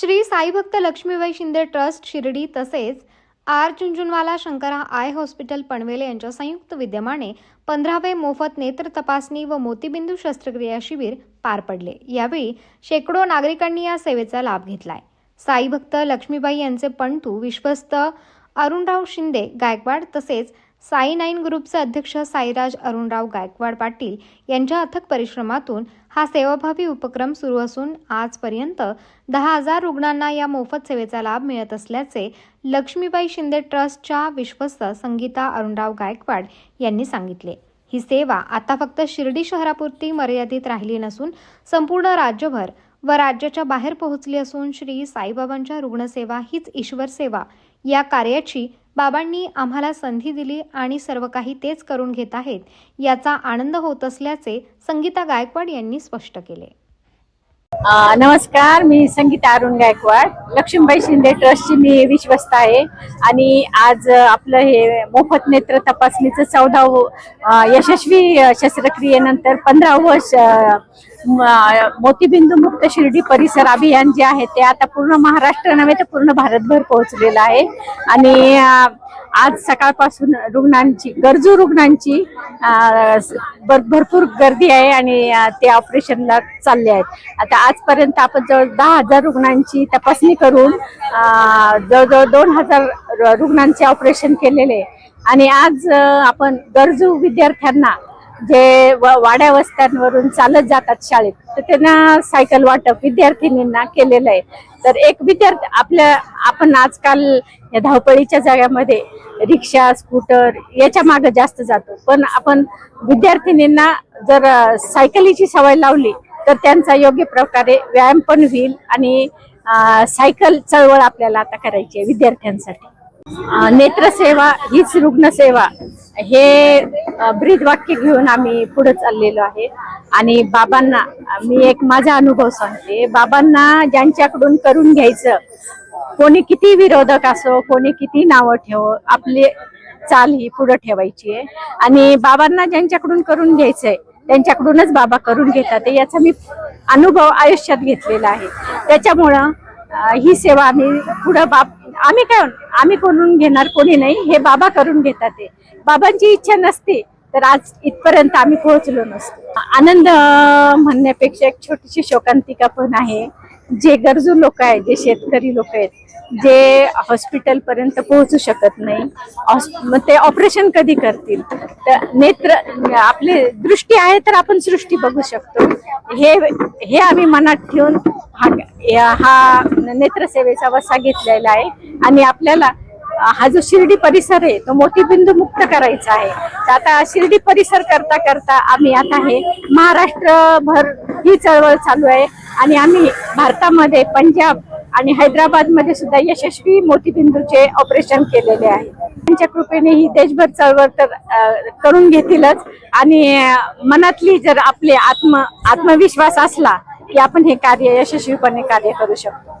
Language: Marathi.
श्री साईभक्त लक्ष्मीबाई शिंदे ट्रस्ट शिर्डी तसेच R Jhunjhunwala Shankara eye hospital Panvel यांच्या संयुक्त विद्यमाने पंधरावे मोफत नेत्र तपासणी व मोतीबिंदू शस्त्रक्रिया शिबिर पार पडले. यावेळी शेकडो नागरिकांनी या सेवेचा लाभ घेतलाय. साईभक्त लक्ष्मीबाई यांचे पणतू विश्वस्त अरुणराव शिंदे गायकवाड तसेच साई नाईन ग्रुपचे अध्यक्ष साईराज अरुणराव गायकवाड पाटील यांच्या अथक परिश्रमातून हा सेवाभावी उपक्रम सुरू असून आजपर्यंत दहा हजार रुग्णांना या मोफत सेवेचा लाभ मिळत असल्याचे लक्ष्मीबाई शिंदे ट्रस्टच्या विश्वस्त संगीता अरुणराव गायकवाड यांनी सांगितले. ही सेवा आता फक्त शिर्डी शहरापुरती मर्यादित राहिली नसून संपूर्ण राज्यभर व राज्याच्या बाहेर पोहोचली असून श्री साईबाबांच्या रुग्णसेवा हीच ईश्वर सेवा या कार्याची बाबांनी आम्हाला संधी दिली आणि सर्व काही तेच करून घेत आहेत याचा आनंद होत असल्याचे संगीता गायकवाड यांनी स्पष्ट केले. नमस्कार मी संगीता अरुण गायकवाड. लक्ष्मीबाई शिंदे ट्रस्टची मी विश्वस्त आहे. आणि आज आपलं हे मोफत नेत्र तपासणीचं चौदावं यशस्वी शस्त्रक्रियेनंतर पंधरावं वर्ष मोतीबिंदू मुक्त शिर्डी परिसर अभियान जे आहे ते आता पूर्ण महाराष्ट्र नव्हे तर पूर्ण भारतभर पोहोचलेलं आहे आणि आज सकाळपासून रुग्णांची गरजू रुग्णांची भर- भरपूर गर्दी आहे आणि ते ऑपरेशनला चालले आहेत आता आजपर्यंत आपण जवळ दहा हजार रुग्णांची तपासणी करून जवळजवळ दोन हजार र- रुग्णांचे ऑपरेशन केलेले आहे. आणि आज आपण गरजू विद्यार्थ्यांना जे व- वाड्या वस्त्यांवरून चालत जातात शाळेत तर त्यांना सायकल वाटप विद्यार्थिनींना केलेलं आहे. तर एक विद्यार्थी आपल्या आपण आजकाल या धावपळीच्या जाग्यामध्ये रिक्षा स्कूटर याच्या मागे जास्त जातो. पण आपण विद्यार्थिनींना जर सायकलीची सवय लावली तर त्यांचा योग्य प्रकारे व्यायाम पण होईल आणि सायकल चळवळ आपल्याला आता करायची आहे विद्यार्थ्यांसाठी. नेत्रसेवा हीच रुग्णसेवा हे ब्रीद वाक्य घेऊन आम्ही पुढे चाललेलो आहे. आणि बाबांना मी एक माझा अनुभव सांगते. बाबांना ज्यांच्याकडून करून घ्यायचं कोणी किती विरोधक असो कोणी किती नावं ठेव आपली चाल ही पुढे ठेवायची आहे. आणि बाबांना ज्यांच्याकडून करून घ्यायचंय त्यांच्याकडूनच बाबा करून घेतात याचा मी अनुभव आयुष्यात घेतलेला आहे. त्याच्यामुळं ही सेवा आम्ही पुढं बाब आम्ही काय आम्ही करून घेणार कोणी नाही हे बाबा करून घेतात ते. बाबांची इच्छा नसते तर आज इथपर्यंत आम्ही पोहोचलो नसतो. आनंद म्हणण्यापेक्षा एक छोटीशी शोकांतिका पण आहे. जे गरजू लोक आहेत जे शेतकरी लोक आहेत जे हॉस्पिटल पर्यंत पोहोचू शकत नाही मग ते ऑपरेशन कधी करतील? तर नेत्र आपली दृष्टी आहे तर आपण सृष्टी बघू शकतो. हे हे आम्ही मनात ठेवून हा हा नेत्रसेवेचा वसा घेतलेला आहे. आणि आपल्याला हा जो शिर्डी परिसर आहे तो मोतीबिंदू मुक्त करायचा आहे. तर आता शिर्डी परिसर करता करता आम्ही आता हे महाराष्ट्रभर ही चळवळ चालू आहे. आणि आम्ही भारतामध्ये पंजाब आणि हैदराबादमध्ये सुद्धा यशस्वी मोतीबिंदूचे ऑपरेशन केलेले आहे. त्यांच्या कृपेने ही देशभर चळवळ तर करून घेतीलच. आणि मनातली जर आपले आत्म आत्मविश्वास असला की आपण हे कार्य यशस्वीपणे कार्य करू शकतो.